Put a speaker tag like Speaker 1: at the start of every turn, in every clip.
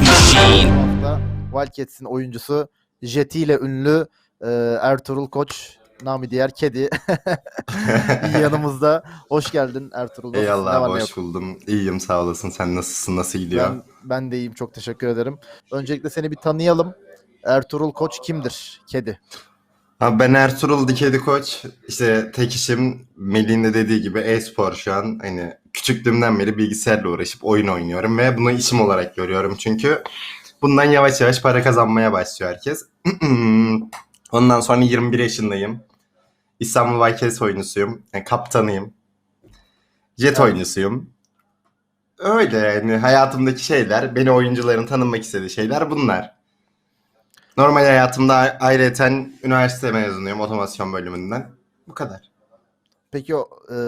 Speaker 1: machine.
Speaker 2: Bu hafta Wildcats'in oyuncusu Jeti ile ünlü e, Ertuğrul Koç Nami diğer kedi yanımızda. Hoş geldin Ertuğrul.
Speaker 3: Eyvallah
Speaker 2: ne yok?
Speaker 3: hoş buldum. İyiyim sağ olasın. Sen nasılsın? Nasıl gidiyor?
Speaker 2: Ben, ben de iyiyim çok teşekkür ederim. Öncelikle seni bir tanıyalım. Ertuğrul Koç kimdir? Kedi.
Speaker 3: Abi ben Ertuğrul Dikedi Koç. İşte tek işim Melih'in de dediği gibi e-spor şu an. Hani küçüklüğümden beri bilgisayarla uğraşıp oyun oynuyorum ve bunu işim olarak görüyorum. Çünkü bundan yavaş yavaş para kazanmaya başlıyor herkes. Ondan sonra 21 yaşındayım. İstanbul Vikings oyuncusuyum. Yani kaptanıyım. Jet oyuncusuyum. Öyle yani hayatımdaki şeyler, beni oyuncuların tanınmak istediği şeyler bunlar. Normal hayatımda a- ayrıyeten üniversite mezunuyum otomasyon bölümünden. Bu kadar.
Speaker 2: Peki o e,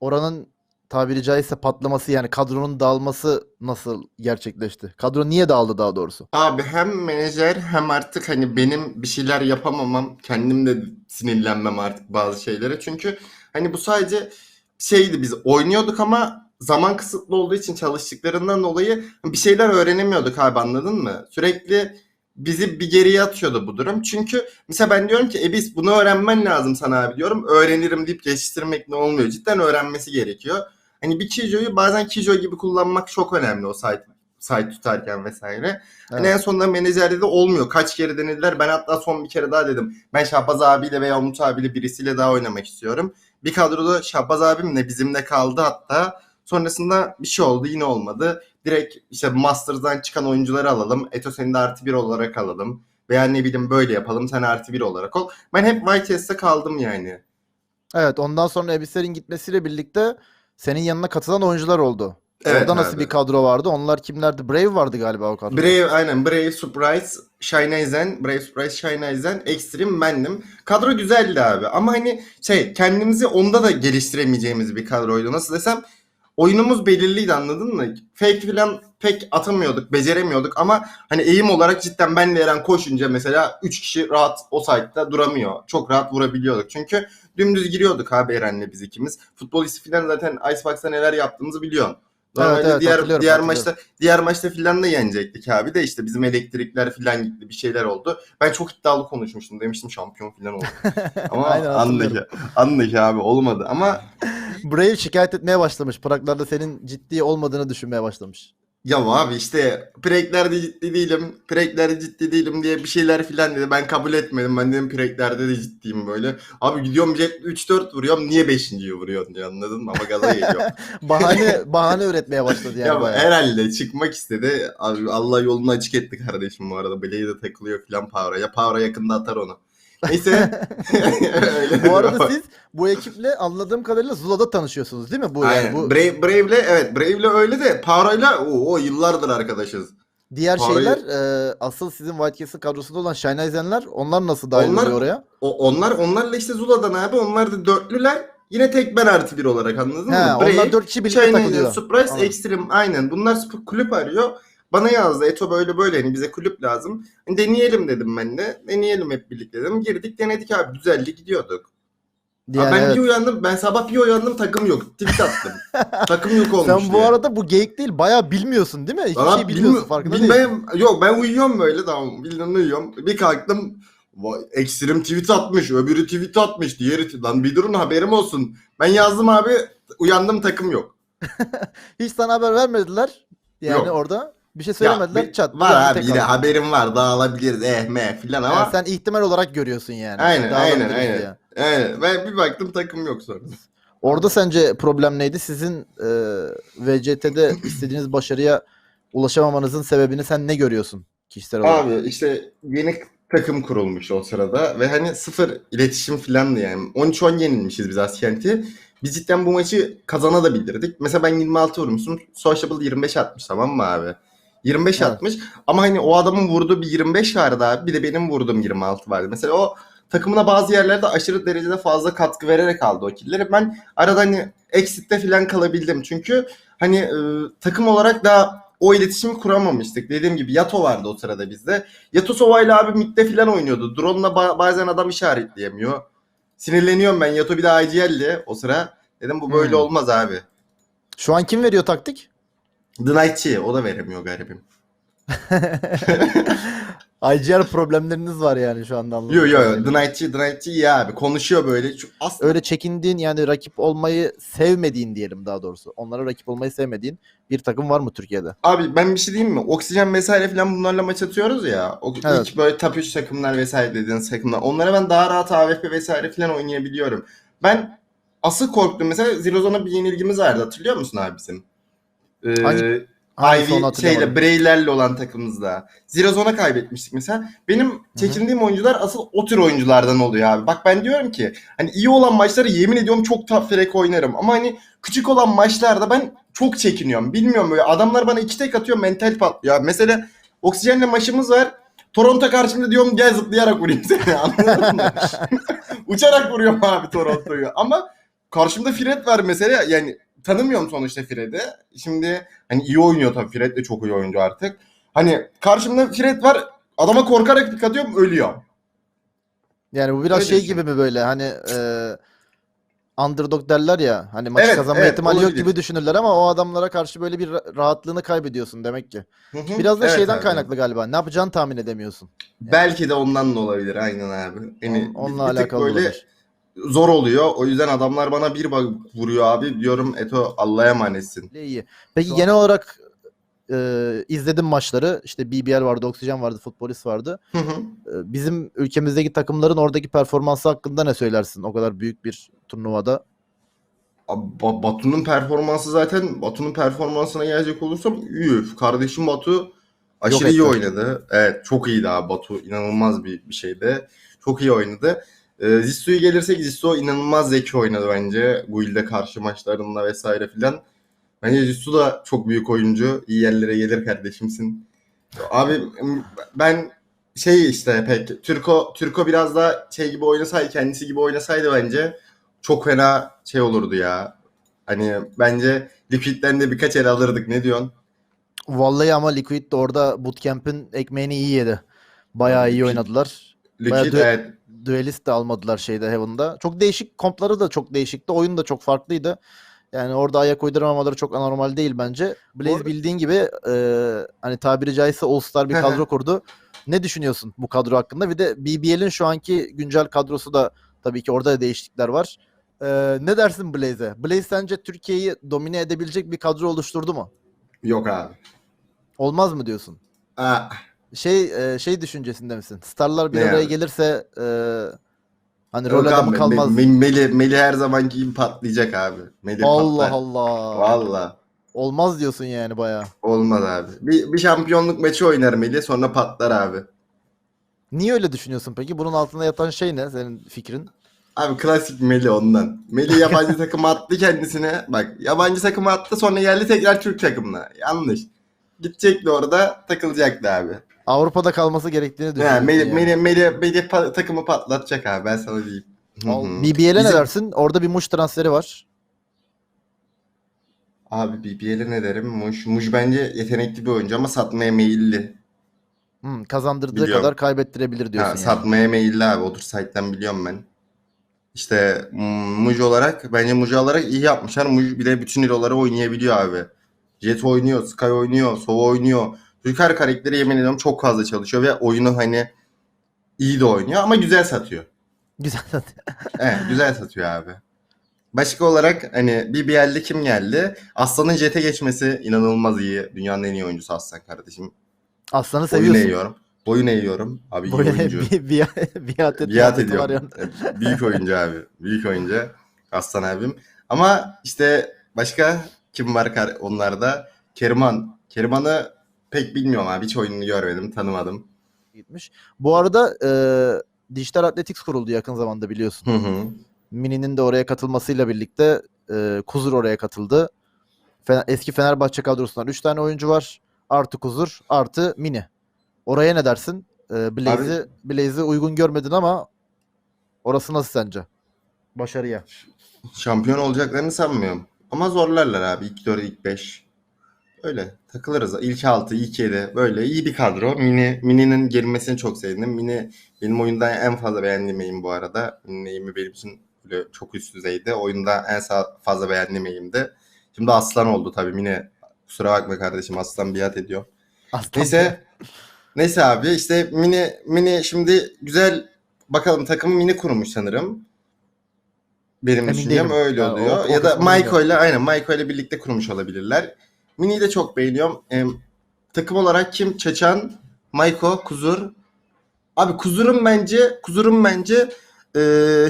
Speaker 2: oranın tabiri caizse patlaması yani kadronun dağılması nasıl gerçekleşti? Kadro niye dağıldı daha doğrusu?
Speaker 3: Abi hem menajer hem artık hani benim bir şeyler yapamamam, kendim de sinirlenmem artık bazı şeylere. Çünkü hani bu sadece şeydi biz oynuyorduk ama zaman kısıtlı olduğu için çalıştıklarından dolayı bir şeyler öğrenemiyorduk abi anladın mı? Sürekli bizi bir geriye atıyordu bu durum. Çünkü mesela ben diyorum ki e biz bunu öğrenmen lazım sana abi diyorum. Öğrenirim deyip geçiştirmek ne olmuyor. Cidden öğrenmesi gerekiyor. Hani bir Kijo'yu bazen Kijo gibi kullanmak çok önemli o site, site tutarken vesaire. Hani
Speaker 2: Evet.
Speaker 3: en sonunda menajerde de olmuyor. Kaç kere denediler. Ben hatta son bir kere daha dedim. Ben Şahbaz abiyle veya Umut abiyle birisiyle daha oynamak istiyorum. Bir kadroda Şahbaz abimle bizimle kaldı hatta. Sonrasında bir şey oldu yine olmadı. Direkt işte Masters'dan çıkan oyuncuları alalım. Eto seni de artı bir olarak alalım. Veya ne bileyim böyle yapalım sen artı bir olarak ol. Ben hep YTS'te kaldım yani.
Speaker 2: Evet ondan sonra Ebisler'in gitmesiyle birlikte senin yanına katılan oyuncular oldu.
Speaker 3: Evet
Speaker 2: Orada nasıl
Speaker 3: abi.
Speaker 2: bir kadro vardı? Onlar kimlerdi? Brave vardı galiba o kadroda.
Speaker 3: Brave aynen Brave Surprise, Shine Brave Surprise, Shine Extreme bendim. Kadro güzeldi abi ama hani şey kendimizi onda da geliştiremeyeceğimiz bir kadroydu. Nasıl desem oyunumuz belirliydi anladın mı? Fake falan pek atamıyorduk, beceremiyorduk ama hani eğim olarak cidden benle Eren koşunca mesela 3 kişi rahat o site'da duramıyor. Çok rahat vurabiliyorduk. Çünkü dümdüz giriyorduk abi Eren'le biz ikimiz. Futbol falan zaten Icebox'ta neler yaptığımızı biliyorsun. Normalde
Speaker 2: evet,
Speaker 3: diğer
Speaker 2: hatırlıyorum,
Speaker 3: diğer
Speaker 2: hatırlıyorum.
Speaker 3: maçta diğer maçta filan da yenecektik abi de işte bizim elektrikler filan gitti bir şeyler oldu. Ben çok iddialı konuşmuştum demiştim şampiyon filan oldu. Ama
Speaker 2: hatırlıyorum.
Speaker 3: anlık abi olmadı ama
Speaker 2: Brave şikayet etmeye başlamış. Praglarda senin ciddi olmadığını düşünmeye başlamış.
Speaker 3: Ya abi işte preklerde ciddi değilim, preklerde ciddi değilim diye bir şeyler filan dedi. Ben kabul etmedim. Ben dedim preklerde de ciddiyim böyle. Abi gidiyorum jet 3-4 vuruyorum. Niye 5.yi vuruyorsun diye anladın mı? Ama gaza geliyor.
Speaker 2: Bahane bahane üretmeye başladı yani
Speaker 3: ya
Speaker 2: bayağı.
Speaker 3: herhalde çıkmak istedi. Abi Allah yolunu açık etti kardeşim bu arada. Bileği de takılıyor filan Power'a. Power'a yakında atar onu. Neyse.
Speaker 2: Bu arada siz bu ekiple anladığım kadarıyla Zula'da tanışıyorsunuz değil mi? Bu, yani
Speaker 3: Aynen.
Speaker 2: bu
Speaker 3: Brave, Brave'le evet Brave'le öyle de Power'la o, o yıllardır arkadaşız.
Speaker 2: diğer
Speaker 3: Parayı-
Speaker 2: şeyler e, asıl sizin Whitecats'ın kadrosunda olan Shine Eisen'ler onlar nasıl dahil
Speaker 3: Onlar-
Speaker 2: oluyor oraya?
Speaker 3: O, onlar onlarla işte Zula'dan abi onlar da dörtlüler. Yine tek ben artı bir olarak anladın
Speaker 2: He,
Speaker 3: mı?
Speaker 2: onlar dört kişi birlikte takılıyor.
Speaker 3: Surprise,
Speaker 2: Anladım.
Speaker 3: Extreme aynen. Bunlar kulüp arıyor. Bana yazdı Eto böyle böyle hani bize kulüp lazım. Hani deneyelim dedim ben de. Deneyelim hep birlikte dedim. Girdik denedik abi güzeldi gidiyorduk.
Speaker 2: Yani
Speaker 3: ben
Speaker 2: evet.
Speaker 3: bir uyandım ben sabah bir uyandım takım yok. Tweet attım. takım yok olmuş
Speaker 2: Sen bu
Speaker 3: diye.
Speaker 2: arada bu geyik değil bayağı bilmiyorsun değil mi? Hiçbir
Speaker 3: Valla
Speaker 2: şey bilmiyorsun
Speaker 3: bilmi-
Speaker 2: farkında değil.
Speaker 3: bilmem, Yok ben uyuyorum böyle tamam. Bildiğin uyuyorum. Bir kalktım. Ekstrem tweet atmış. Öbürü tweet atmış. Diğeri. Lan bir durun haberim olsun. Ben yazdım abi. Uyandım takım yok.
Speaker 2: Hiç sana haber vermediler. Yani
Speaker 3: Yok.
Speaker 2: orada bir şey söylemediler.
Speaker 3: bir-
Speaker 2: çat.
Speaker 3: Var abi yine haberim var. Dağılabiliriz. Eh meh filan ama.
Speaker 2: Sen ihtimal olarak görüyorsun yani.
Speaker 3: Aynen, aynen,
Speaker 2: Dağılabiliriz
Speaker 3: aynen.
Speaker 2: diye.
Speaker 3: Evet, ben bir baktım takım yok sonra.
Speaker 2: Orada sence problem neydi? Sizin e, VCT'de istediğiniz başarıya ulaşamamanızın sebebini sen ne görüyorsun kişisel olarak?
Speaker 3: Abi işte yeni takım kurulmuş o sırada ve hani sıfır iletişim filandı yani. 13-10 yenilmişiz biz Askent'i. Biz cidden bu maçı kazanabilirdik. Mesela ben 26 vurmuşum. Sociable 25 atmış tamam mı abi? 25
Speaker 2: Evet.
Speaker 3: atmış ama hani o adamın vurduğu bir 25 vardı abi. Bir de benim vurduğum 26 vardı. Mesela o takımına bazı yerlerde aşırı derecede fazla katkı vererek aldı o killleri. Ben arada hani exit'te falan kalabildim. Çünkü hani e, takım olarak daha o iletişimi kuramamıştık. Dediğim gibi Yato vardı o sırada bizde. Yato Sova'yla abi midde falan oynuyordu. Drone'la ba- bazen adam işaretleyemiyor. Sinirleniyorum ben. Yato bir de IGL'di o sıra. Dedim bu böyle
Speaker 2: Hmm.
Speaker 3: olmaz abi.
Speaker 2: Şu an kim veriyor taktik?
Speaker 3: The Knight'çi o da veremiyor garibim.
Speaker 2: IGR problemleriniz var yani şu anda anladığım
Speaker 3: Yo yo
Speaker 2: kadarıyla.
Speaker 3: The Knight'çı The Knight'çı iyi abi. Konuşuyor böyle. Şu- Aslında
Speaker 2: Öyle çekindiğin yani rakip olmayı sevmediğin diyelim daha doğrusu. Onlara rakip olmayı sevmediğin bir takım var mı Türkiye'de?
Speaker 3: Abi ben bir şey diyeyim mi? Oksijen vesaire falan bunlarla maç atıyoruz ya. O
Speaker 2: Evet.
Speaker 3: ilk böyle top 3 takımlar vesaire dediğiniz takımlar. Onlara ben daha rahat AWP vesaire falan oynayabiliyorum. Ben asıl korktum mesela Zirozon'a bir yenilgimiz vardı hatırlıyor musun abi bizim? Ee,
Speaker 2: Hangi- Hangisi onu
Speaker 3: Ivy şeyle Breyler'le olan takımımızda. Zirozon'a kaybetmiştik mesela. Benim çekindiğim oyuncular asıl o tür oyunculardan oluyor abi. Bak ben diyorum ki hani iyi olan maçları yemin ediyorum çok top frek oynarım. Ama hani küçük olan maçlarda ben çok çekiniyorum. Bilmiyorum böyle adamlar bana iki tek atıyor mental patlıyor. Mesela oksijenle maçımız var. Toronto karşımda diyorum gel zıplayarak vurayım seni anladın mı? Uçarak vuruyorum abi Toronto'yu. Ama karşımda Fred var mesela yani tanımıyorum sonuçta Fred'i. Şimdi hani iyi oynuyor tabii Fred de çok iyi oyuncu artık. Hani karşımda Fred var adama korkarak pik atıyorum ölüyor.
Speaker 2: Yani bu biraz
Speaker 3: Öyle
Speaker 2: şey
Speaker 3: düşün.
Speaker 2: gibi mi böyle hani e, underdog derler ya hani maçı
Speaker 3: Evet,
Speaker 2: kazanma
Speaker 3: evet,
Speaker 2: ihtimali yok
Speaker 3: olabilir.
Speaker 2: gibi düşünürler ama o adamlara karşı böyle bir ra- rahatlığını kaybediyorsun demek ki.
Speaker 3: Hı hı.
Speaker 2: Biraz da
Speaker 3: Evet
Speaker 2: şeyden
Speaker 3: abi.
Speaker 2: kaynaklı galiba. Ne yapacağını tahmin edemiyorsun.
Speaker 3: Belki de ondan da olabilir aynen abi. Yani
Speaker 2: On-
Speaker 3: bir-
Speaker 2: onunla
Speaker 3: bir tık
Speaker 2: alakalı
Speaker 3: böyle
Speaker 2: olabilir.
Speaker 3: Zor oluyor. O yüzden adamlar bana bir bak vuruyor abi. Diyorum Eto Allah'a emanetsin.
Speaker 2: İyi. Peki
Speaker 3: Şu an-
Speaker 2: genel olarak e, izledim maçları. İşte BBL vardı, Oksijen vardı, Futbolist vardı.
Speaker 3: Hı hı.
Speaker 2: E, bizim ülkemizdeki takımların oradaki performansı hakkında ne söylersin? O kadar büyük bir turnuvada.
Speaker 3: Ba- Batu'nun performansı zaten Batu'nun performansına gelecek olursam üf kardeşim Batu aşırı
Speaker 2: Yok
Speaker 3: iyi
Speaker 2: etti.
Speaker 3: oynadı. Evet çok iyiydi abi Batu inanılmaz bir, bir şeydi. Çok iyi oynadı. Ee, Zisso'ya gelirsek Zisso inanılmaz zeki oynadı bence. Guild'e karşı maçlarında vesaire filan. Bence Zisso da çok büyük oyuncu. İyi yerlere gelir kardeşimsin. Abi ben şey işte pek Türko Türko biraz daha şey gibi oynasaydı kendisi gibi oynasaydı bence çok fena şey olurdu ya. Hani bence Liquid'den de birkaç el alırdık. Ne diyorsun?
Speaker 2: Vallahi ama Liquid de orada bootcamp'in ekmeğini iyi yedi. Bayağı iyi oynadılar. Bayağı
Speaker 3: Liquid
Speaker 2: dö-
Speaker 3: evet.
Speaker 2: Duelist de almadılar şeyde Heaven'da. Çok değişik kompları da çok değişikti. Oyun da çok farklıydı. Yani orada ayak uyduramamaları çok anormal değil bence. Blaze
Speaker 3: arada-
Speaker 2: bildiğin gibi e, hani tabiri caizse All-Star bir kadro kurdu. Ne düşünüyorsun bu kadro hakkında? Bir de BBL'in şu anki güncel kadrosu da tabii ki orada da değişiklikler var. E, ne dersin Blaze'e? Blaze sence Türkiye'yi domine edebilecek bir kadro oluşturdu mu?
Speaker 3: Yok abi.
Speaker 2: Olmaz mı diyorsun?
Speaker 3: Aa,
Speaker 2: Şey e, şey düşüncesinde misin? Starlar bir
Speaker 3: Ne
Speaker 2: araya
Speaker 3: yani?
Speaker 2: gelirse e, hani
Speaker 3: yok
Speaker 2: rol adamı
Speaker 3: abi.
Speaker 2: kalmaz.
Speaker 3: Me- Me- Meli, Meli her zamanki gibi patlayacak abi. Meli
Speaker 2: Allah
Speaker 3: patlar.
Speaker 2: Allah.
Speaker 3: Valla.
Speaker 2: Olmaz diyorsun yani bayağı.
Speaker 3: Olmaz abi. Bir, bir şampiyonluk maçı oynar Meli sonra patlar abi.
Speaker 2: Niye öyle düşünüyorsun peki? Bunun altında yatan şey ne senin fikrin?
Speaker 3: Abi klasik Meli ondan. Meli yabancı takıma attı kendisine. Bak yabancı takıma attı sonra geldi tekrar Türk takımına. Yanlış. Gidecekti orada takılacaktı abi.
Speaker 2: Avrupa'da kalması gerektiğini
Speaker 3: Yani. Meli,
Speaker 2: yani.
Speaker 3: Meli, Meli, Meli pa- takımı patlatacak abi ben sana diyeyim.
Speaker 2: BBL'e ne
Speaker 3: Bizim-
Speaker 2: dersin? Orada bir Muş transferi var.
Speaker 3: Abi BBL'e ne derim? Muş, Muş bence yetenekli bir oyuncu ama satmaya meyilli.
Speaker 2: Hmm, kazandırdığı
Speaker 3: Biliyorum.
Speaker 2: kadar kaybettirebilir diyorsun
Speaker 3: Ha,
Speaker 2: yani.
Speaker 3: satmaya meyilli abi. Otur site'den biliyorum ben. İşte mm, Muj olarak bence Muj olarak iyi yapmışlar. Muj bile bütün hero'ları oynayabiliyor abi. Jet oynuyor, Sky oynuyor, Sova oynuyor. Her karakteri yemin ediyorum çok fazla çalışıyor ve oyunu hani iyi de oynuyor ama güzel satıyor.
Speaker 2: Güzel.
Speaker 3: Evet güzel satıyor abi. Başka olarak hani BBL'de kim geldi? Aslan'ın Jet'e geçmesi inanılmaz iyi. Dünyanın en iyi oyuncusu Aslan kardeşim.
Speaker 2: Aslanı
Speaker 3: Boyun
Speaker 2: seviyorsun.
Speaker 3: eğiyorum. Boyun eğiyorum. Abi iyi
Speaker 2: Böyle
Speaker 3: oyuncu.
Speaker 2: bir, bir, biat
Speaker 3: Biat ediyorum. Büyük oyuncu abi. Büyük oyuncu. Aslan abim. Ama işte başka kim var kar- onlarda? Keriman. Keriman'ı pek bilmiyorum abi. Hiç oyununu görmedim, tanımadım.
Speaker 2: Gitmiş. Bu arada e, Dijital Athletics kuruldu yakın zamanda biliyorsun.
Speaker 3: Hı hı.
Speaker 2: Mini'nin de oraya katılmasıyla birlikte e, Kuzur oraya katıldı. Fe- eski Fenerbahçe kadrosundan 3 tane oyuncu var. Artı Kuzur, artı Mini. Oraya ne dersin? E, Blaze'i Blaze'i uygun görmedin ama orası nasıl sence? Başarıya.
Speaker 3: Şampiyon olacaklarını sanmıyorum. Ama zorlarlar abi. İlk 4, ilk 5. Öyle takılırız. İlk 6, ilk 7. Böyle iyi bir kadro. Mini Mini'nin girmesini çok sevdim. Mini benim oyunda en fazla beğendiğim bu arada. Mini'nin benim için böyle çok üst düzeydi. Oyunda en fazla beğendiğim aim'di. Şimdi Aslan oldu tabii. Mini kusura bakma kardeşim Aslan biat ediyor.
Speaker 2: Aslan.
Speaker 3: Neyse. Neyse abi işte mini mini şimdi güzel bakalım takımı mini kurmuş sanırım. Benim
Speaker 2: Emin
Speaker 3: düşüncem
Speaker 2: değilim.
Speaker 3: öyle
Speaker 2: Ha, o-
Speaker 3: oluyor.
Speaker 2: o
Speaker 3: ya da Maiko ile aynen Maiko ile birlikte kurmuş olabilirler. Mini'yi de çok beğeniyorum. Em, takım olarak kim? Çeçen, Maiko, Kuzur. Abi Kuzur'un bence Kuzur'un bence e,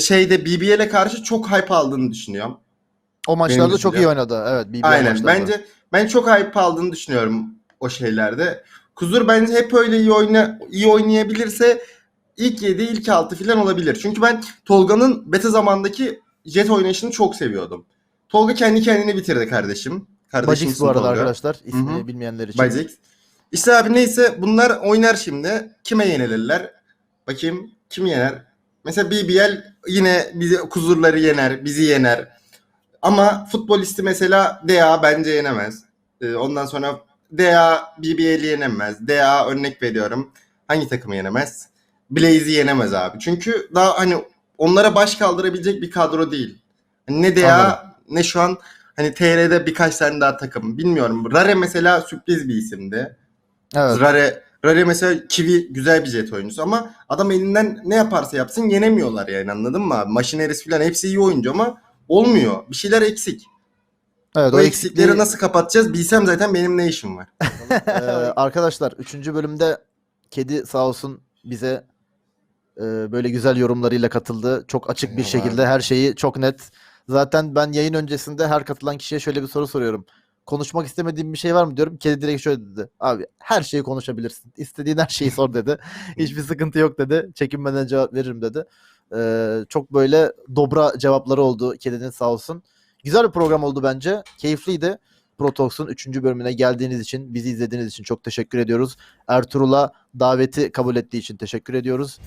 Speaker 3: şeyde BBL'e karşı çok hype aldığını düşünüyorum.
Speaker 2: O maçlarda çok iyi oynadı. Evet. BBL
Speaker 3: Aynen.
Speaker 2: maçlarda.
Speaker 3: Bence ben çok hype aldığını düşünüyorum o şeylerde. Kuzur bence hep öyle iyi oyna iyi oynayabilirse ilk 7 ilk 6 falan olabilir. Çünkü ben Tolga'nın beta zamandaki jet oynayışını çok seviyordum. Tolga kendi kendini bitirdi kardeşim. Kardeşim
Speaker 2: Bajix bu arada arkadaşlar.
Speaker 3: Hı
Speaker 2: ismini
Speaker 3: hı.
Speaker 2: bilmeyenler için.
Speaker 3: Bajix. İşte abi neyse bunlar oynar şimdi. Kime yenilirler? Bakayım kim yener? Mesela BBL yine bizi kuzurları yener, bizi yener. Ama futbolisti mesela DA bence yenemez. Ee, ondan sonra DA BBL'i yenemez. DA örnek veriyorum. Hangi takımı yenemez? Blaze'i yenemez abi. Çünkü daha hani onlara baş kaldırabilecek bir kadro değil. Hani ne DA
Speaker 2: Anladım.
Speaker 3: ne şu an hani TR'de birkaç tane daha takım. Bilmiyorum. Rare mesela sürpriz bir isimdi.
Speaker 2: Evet.
Speaker 3: Rare Rare mesela Kiwi güzel bir jet oyuncusu ama adam elinden ne yaparsa yapsın yenemiyorlar yani anladın mı abi? Machineris falan hepsi iyi oyuncu ama olmuyor. Bir şeyler eksik.
Speaker 2: Evet,
Speaker 3: o
Speaker 2: o
Speaker 3: eksikleri
Speaker 2: eksikliği-
Speaker 3: nasıl kapatacağız bilsem zaten benim ne işim var.
Speaker 2: Ee, arkadaşlar 3. bölümde kedi sağ olsun bize e, böyle güzel yorumlarıyla katıldı. Çok açık bir şekilde her şeyi çok net. Zaten ben yayın öncesinde her katılan kişiye şöyle bir soru soruyorum. Konuşmak istemediğim bir şey var mı diyorum. Kedi direkt şöyle dedi. Abi her şeyi konuşabilirsin. İstediğin her şeyi sor dedi. Hiçbir sıkıntı yok dedi. Çekinmeden cevap veririm dedi. Ee, çok böyle dobra cevapları oldu kedinin sağ olsun. Güzel bir program oldu bence. Keyifliydi. Protox'un 3. bölümüne geldiğiniz için, bizi izlediğiniz için çok teşekkür ediyoruz. Ertuğrul'a daveti kabul ettiği için teşekkür ediyoruz.